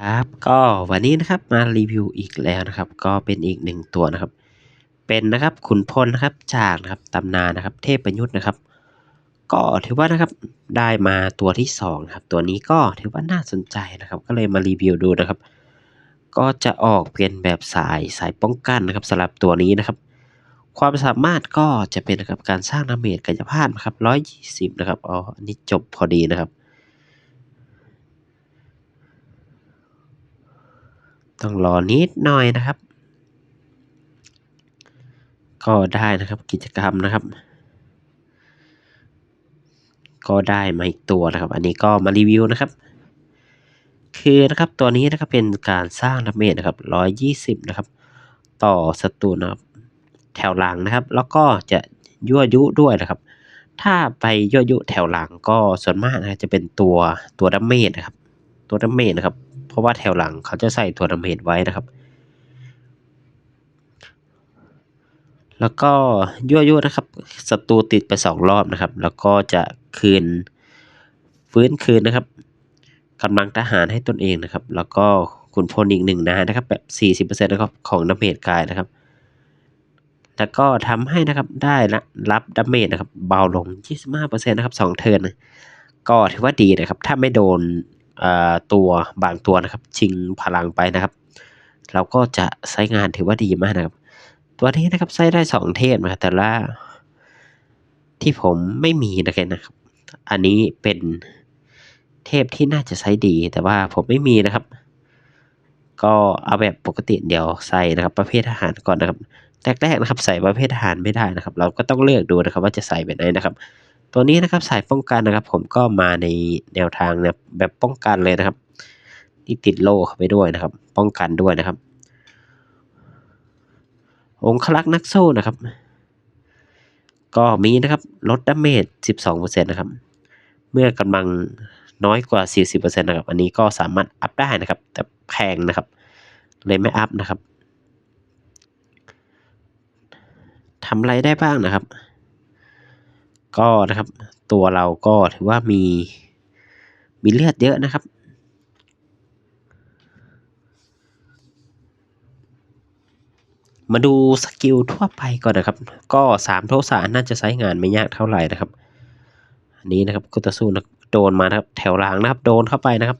ครับก็วันนี้นะครับมารีวิวอีกแล้วนะครับ ก็เป็นอีกหนึ่งตัวนะครับ เป็นนะครับขุนพลนะครับจากนะครับตำนานนะครับ เทพประยุทธ์นะครับ ก็ถือว่านะครับได้มาตัวที่สองนะครับตัวนี้ก็ถือว่าน่าสนใจนะครับ ก็เลยมารีวิวดูนะครับ ก็จะออกเป็นแบบสายสายป้องกันนะครับสำหรับตัวนี้นะครับ ความสามารถก็จะเป็นนะครับการสร้างดาเมจกายภาพนะครับร้อยยี่สิบนะครับอ๋ออันนี้จบพอดีนะครับ ต้องรอนิดหน่อยนะครับ ก็ได้นะครับกิจกรรมนะครับ ก็ได้มาอีกตัวนะครับ อันนี้ก็มารีวิวนะครับ คือนะครับตัวนี้นะครับเป็นการสร้างดาเมจนะครับร้อยยี่สิบนะครับ ต่อศัตรูนะครับ แถวหลังนะครับ แล้วก็จะยั่วยุด้วยนะครับ ถ้าไปยั่วยุแถวหลังก็ส่วนมากนะจะเป็นตัวตัวดาเมจนะครับ ตัวดาเมจนะครับ เพราะว่าแถวหลังเขาจะใส่ตัวดาเมจไว้นะครับ แล้วก็ยั่วยุนะครับศัตรูติดไปสองรอบนะครับ แล้วก็จะคืนฟื้นคืนนะครับกำลังทหารให้ตนเองนะครับ แล้วก็ขุนพลอีกหนึ่งนะนะครับแบบสี่สิบเปอร์เซ็นต์นะครับของดาเมจกายนะครับ แล้วก็ทำให้นะครับได้รับดาเมจนะครับเบาลง 25%นะครับ2เทิร์นก็ถือว่าดีนะครับ ถ้าไม่โดน ตัวบางตัวนะครับ ชิงพลังไปนะครับ เราก็จะใช้งานถือว่าดีมากนะครับ ตัวนี้นะครับใช้ได้2เทพนะแต่ละที่ผมไม่มีนะครับ อันนี้เป็นเทพที่น่าจะใช้ดีแต่ว่าผมไม่มีนะครับ ก็เอาแบบปกติเดี๋ยวใส่นะครับ ประเภทอาหารก่อนนะครับแรกๆนะครับ ใส่ประเภทอาหารไม่ได้นะครับ เราก็ต้องเลือกดูนะครับ ว่าจะใส่แบบไหนนะครับ ตัวนี้นะครับสายป้องกันนะครับ ผมก็มาในแนวทางแบบป้องกันเลยนะครับที่ติดโล่เข้าไปด้วยนะครับ ป้องกันด้วยนะครับ องคลักษ์นักสู้นะครับ ก็มีนะครับลดดาเมจ 12%นะครับ เมื่อกำลังน้อยกว่า 40%นะครับ อันนี้ก็สามารถอัพได้นะครับ แต่แพงนะครับ เลยไม่อัพนะครับทำอะไรได้บ้างนะครับ ก็นะครับ ตัวเราก็ถือว่ามีมีเลือดเยอะนะครับ มาดูสกิลทั่วไปก่อนนะครับ ก็สามโทสาน่าจะใช้งานไม่ยากเท่าไหร่นะครับอันนี้นะครับคุตสู้นะโดนมานะครับ แถวหลังนะครับ โดนเข้าไปนะครับ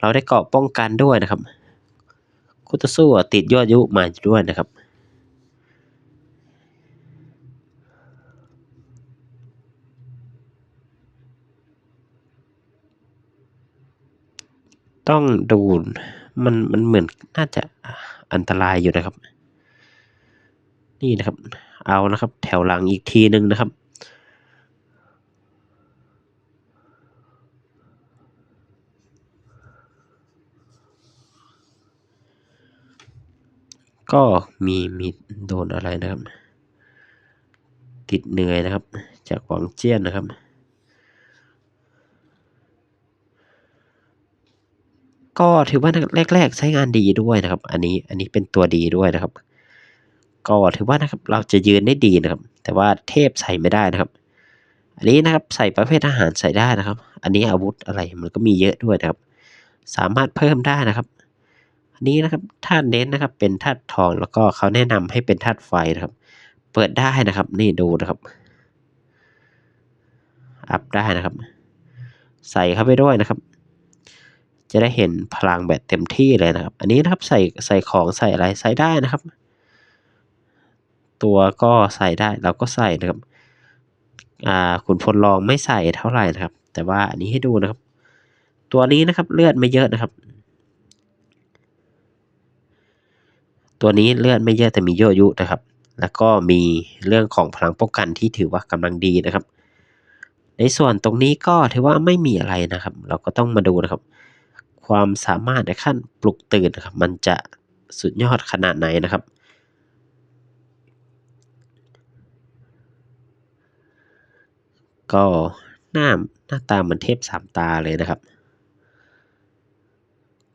เราได้เกาะป้องกันด้วยนะครับคุตสู้ติดยอดยุมาด้วยนะครับ ต้องดูมันมันเหมือนน่าจะอันตรายอยู่นะครับ นี่นะครับ เอานะครับ แถวหลังอีกทีหนึ่งนะครับก็มีมีโดนอะไรนะครับ ติดเหนื่อยนะครับ จากหวังเจี้ยนนะครับ ก็ถือว่าแรก ๆ ใช้งานดีด้วยนะครับ อันนี้อันนี้เป็นตัวดีด้วยนะครับ ก็ถือว่านะครับเราจะยืนได้ดีนะครับ แต่ว่าเทพใส่ไม่ได้นะครับ อันนี้นะครับใส่ประเภทอาหารใส่ได้นะครับ อันนี้อาวุธอะไรมันก็มีเยอะด้วยนะครับ สามารถเพิ่มได้นะครับ อันนี้นะครับท่านเน้นนะครับเป็นธาตุทองแล้วก็เขาแนะนำให้เป็นธาตุไฟนะครับ เปิดได้นะครับ นี่ดูนะครับ อัพได้นะครับ ใส่เข้าไปด้วยนะครับ จะได้เห็นพลังแบบเต็มที่เลยนะครับ อันนี้นะครับใส่ใส่ของใส่อะไรใส่ได้นะครับ ตัวก็ใส่ได้เราก็ใส่นะครับอ่าขุนพลลองไม่ใส่เท่าไหร่นะครับ แต่ว่าอันนี้ให้ดูนะครับ ตัวนี้นะครับเลือดไม่เยอะนะครับ ตัวนี้เลือดไม่เยอะแต่มีโยยุนะครับ แล้วก็มีเรื่องของพลังป้องกันที่ถือว่ากำลังดีนะครับ ในส่วนตรงนี้ก็ถือว่าไม่มีอะไรนะครับ เราก็ต้องมาดูนะครับ ความสามารถในขั้นปลุกตื่นนะครับ มันจะสุดยอดขนาดไหนนะครับ ก็หน้าหน้าตาเหมือนเทพสามตาเลยนะครับ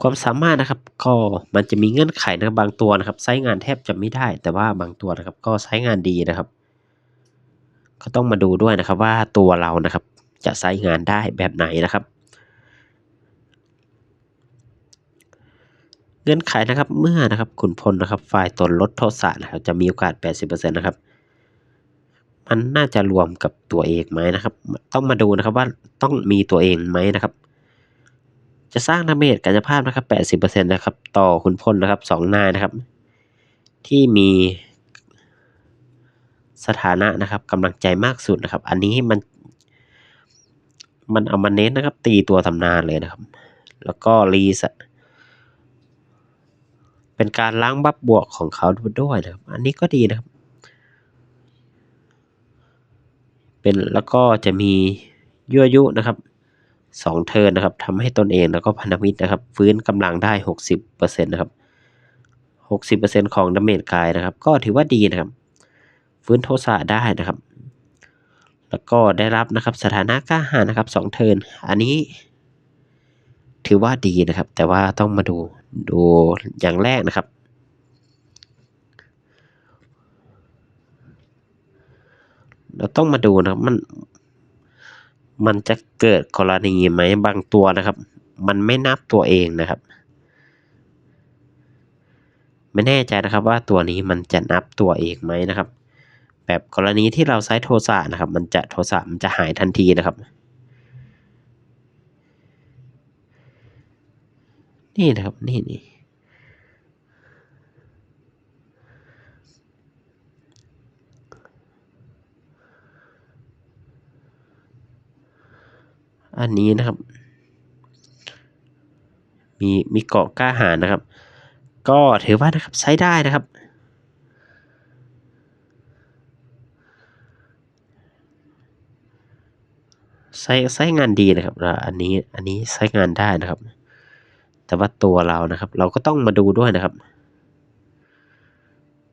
ความสามารถนะครับ ก็มันจะมีเงื่อนไขนะบางตัวนะครับใช้งานแทบจะไม่ได้ แต่ว่าบางตัวนะครับ ก็ใช้งานดีนะครับ ก็ต้องมาดูด้วยนะครับว่าตัวเรานะครับ จะใช้งานได้แบบไหนนะครับ เงื่อนไขนะครับเมื่อนะครับขุนพลนะครับฝ่ายตนลดโทสะนะครับจะมีโอกาส 80%นะครับ มันน่าจะรวมกับตัวเอกไหมนะครับ ต้องมาดูนะครับว่าต้องมีตัวเองไหมนะครับ จะสร้างดาเมจกายภาพนะครับ 80%นะครับ ต่อขุนพลนะครับสองนายนะครับ ที่มีสถานะนะครับกำลังใจมากสุดนะครับ อันนี้มัน มันเอามาเน้นนะครับ ตีตัวตำนานเลยนะครับ แล้วก็รีส เป็นการล้างบัฟบวกของเขาด้วยนะครับ อันนี้ก็ดีนะครับ เป็นแล้วก็จะมียั่วยุนะครับสองเทินนะครับทำให้ตนเองแล้วก็พันธมิตรนะครับ ฟื้นกำลังได้หกสิบเปอร์เซ็นต์นะครับหกสิบเปอร์เซ็นต์ของดาเมจกายนะครับ ก็ถือว่าดีนะครับ ฟื้นโทสะได้นะครับ แล้วก็ได้รับนะครับสถานะกล้าหาญนะครับสองเทินอันนี้ ถือว่าดีนะครับ แต่ว่าต้องมาดูดูอย่างแรกนะครับ เราต้องมาดูนะครับมัน มันจะเกิดกรณีไหมบางตัวนะครับ มันไม่นับตัวเองนะครับ ไม่แน่ใจนะครับว่าตัวนี้มันจะนับตัวเองไหมนะครับ แบบกรณีที่เราใช้โทสะนะครับ มันจะโทสะมันจะหายทันทีนะครับ นี่นะครับ นี่นี่อันนี้นะครับ มีมีเกาะกล้าหาญนะครับ ก็ถือว่านะครับใช้ได้นะครับ ใช้ใช้งานดีนะครับ อันนี้อันนี้ใช้งานได้นะครับ แต่ว่าตัวเรานะครับ เราก็ต้องมาดูด้วยนะครับ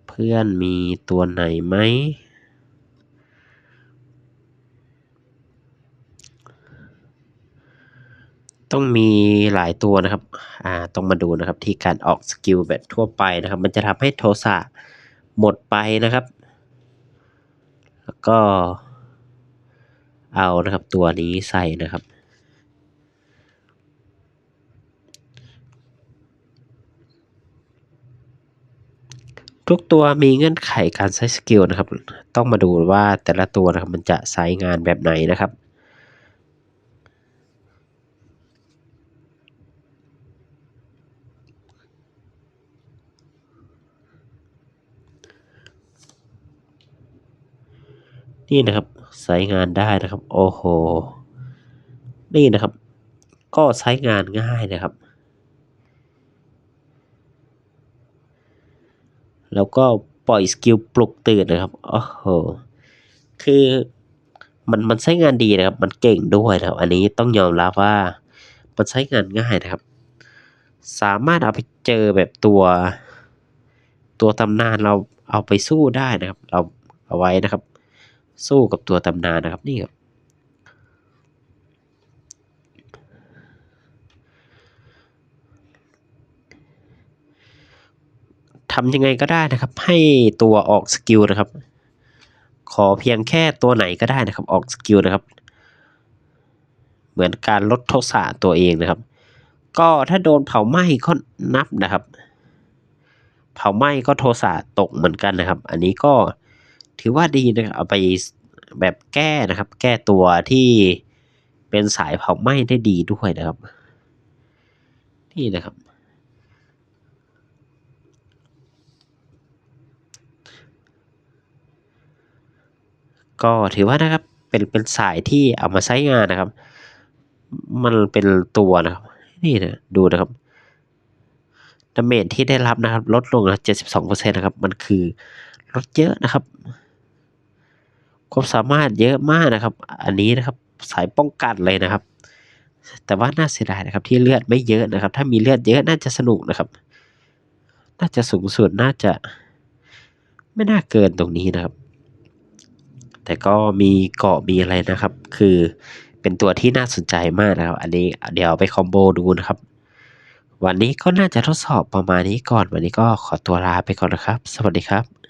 เพื่อนมีตัวไหนไหมต้องมีหลายตัวนะครับ อ่า ต้องมาดูนะครับที่การออกสกิลแบบทั่วไปนะครับ มันจะทำให้โทสะหมดไปนะครับ แล้วก็เอานะครับตัวนี้ใส่นะครับ ทุกตัวมีเงื่อนไขการใช้สกิลนะครับ ต้องมาดูว่าแต่ละตัวนะครับมันจะใช้งานแบบไหนนะครับ นี่นะครับใช้งานได้นะครับ โอ้โห นี่นะครับ ก็ใช้งานง่ายนะครับ แล้วก็ปล่อยสกิลปลุกตื่นนะครับโอ้โหคือมันมันใช้งานดีนะครับ มันเก่งด้วยนะครับ อันนี้ต้องยอมรับว่ามันใช้งานง่ายนะครับ สามารถเอาไปเจอแบบตัว ตัวตำนานเราเอาไปสู้ได้นะครับ เราเอาไว้นะครับ สู้กับตัวตำนานนะครับนี่ครับ ทำยังไงก็ได้นะครับ ให้ตัวออกสกิลนะครับ ขอเพียงแค่ตัวไหนก็ได้นะครับ ออกสกิลนะครับ เหมือนการลดโทสะตัวเองนะครับ ก็ถ้าโดนเผาไหม้ก็นับนะครับ เผาไหม้ก็โทสะตกเหมือนกันนะครับ อันนี้ก็ถือว่าดีนะครับเอาไปแบบแก้นะครับ แก้ตัวที่เป็นสายเผาไหม้ได้ดีด้วยนะครับ นี่นะครับ ก็ถือว่านะครับเป็นเป็นสายที่เอามาใช้งานนะครับ มันเป็นตัวนะครับนี่นะดูนะครับดาเมจที่ได้รับนะครับ ลดลงนะ72%นะครับ มันคือลดเยอะนะครับความสามารถเยอะมากนะครับ อันนี้นะครับสายป้องกันเลยนะครับ แต่ว่าน่าเสียดายนะครับ ที่เลือดไม่เยอะนะครับ ถ้ามีเลือดเยอะน่าจะสนุกนะครับ น่าจะสูงสุดน่าจะ ไม่น่าเกินตรงนี้นะครับ แต่ก็มีเกาะมีอะไรนะครับ คือเป็นตัวที่น่าสนใจมากนะครับ อันนี้เดี๋ยวไปคอมโบดูนะครับ วันนี้ก็น่าจะทดสอบประมาณนี้ก่อน วันนี้ก็ขอตัวลาไปก่อนนะครับ สวัสดีครับ